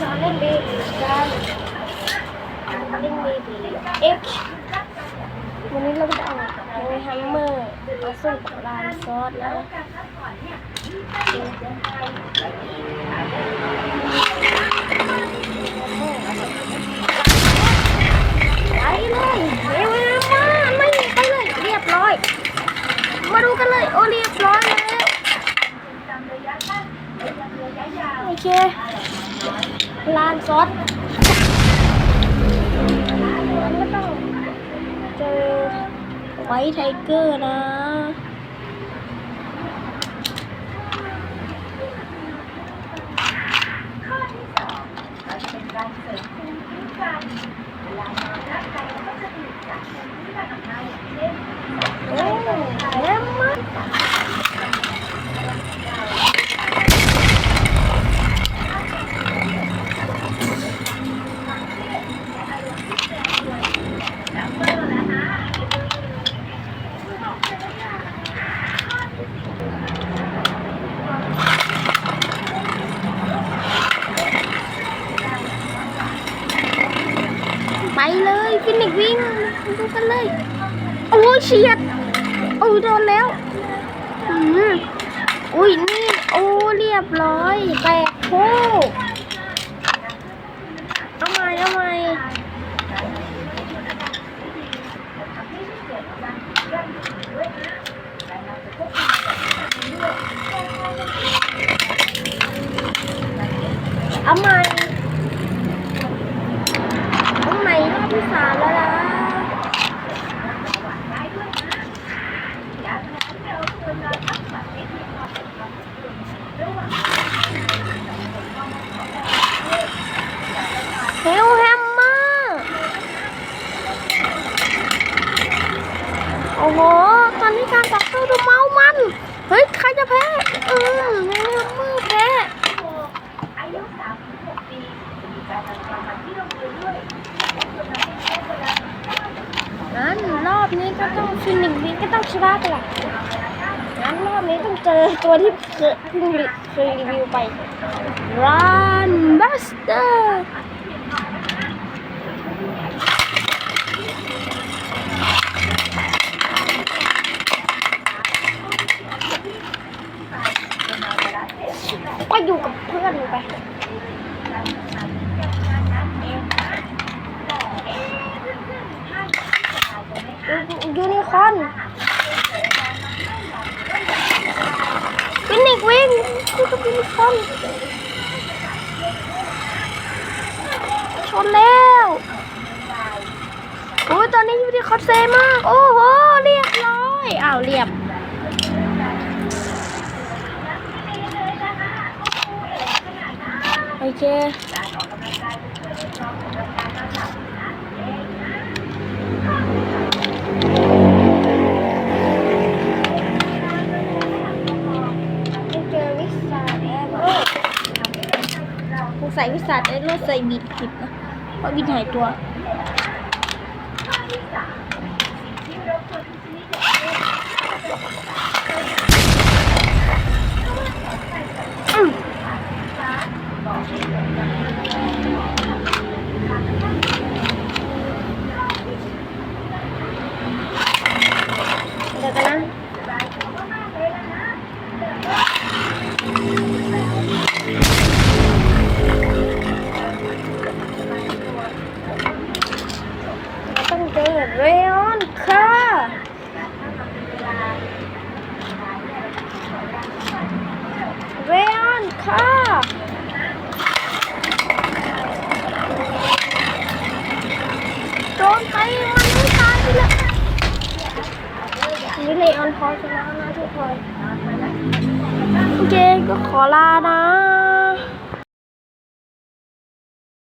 จะเล่นเบบีกันเล่นเบบีเอ็กวันนี้เราจะเอาโมฮัมเมอร์มาสู้กับลานซอสนะไปเลยเร็วมาไม่ไปเลยเรียบร้อย มาดูกันเลยโอเรียบร้อยแล้วโอเค ลานซอสมันก็ต้องเจอไวท์ไทเกอร์นะ เลยฟินิกวิ่งดูกันเลย โอ้ยเฉียด โอ้ยโดนแล้ว อืมอุ้ยนี่โอ้เรียบร้อยแตกโค้เอาใหม่เอาใหม่เอาใหม่เอาใหม่รอบที่สามแล้วนะ เฮลแฮมเมอร์โอ้โห ตอ นนี้การต่อสู้ดูเมามัน เฮ้ย ใครจะแพ้ เออเฮลแฮมเมอร์แพ้งั้นรอบนี้ก็ต้องฟินิกซ์วินก็ต้องชนะไปละงั้นรอบนี้ต้องเจอตัวที่เคยเคยรีวิวไป Run Buster ไปอยู่กับเพื่อนไปยูนิคอนฟินิกวิ่งคือกับยูนิคอนชนแล้วโอ้ยตอนนี้ยูนิคอร์นเซมาก โอ้โหเรียบร้อย อ้าว เรียบ โอ เคเจอวิสาแอโร่สงสัยวิสาแอโร่ใส่บิดผิดนะเพราะบิดหายตัว คออนพอชนะนะทุกคนโอเคก็ขอลานะ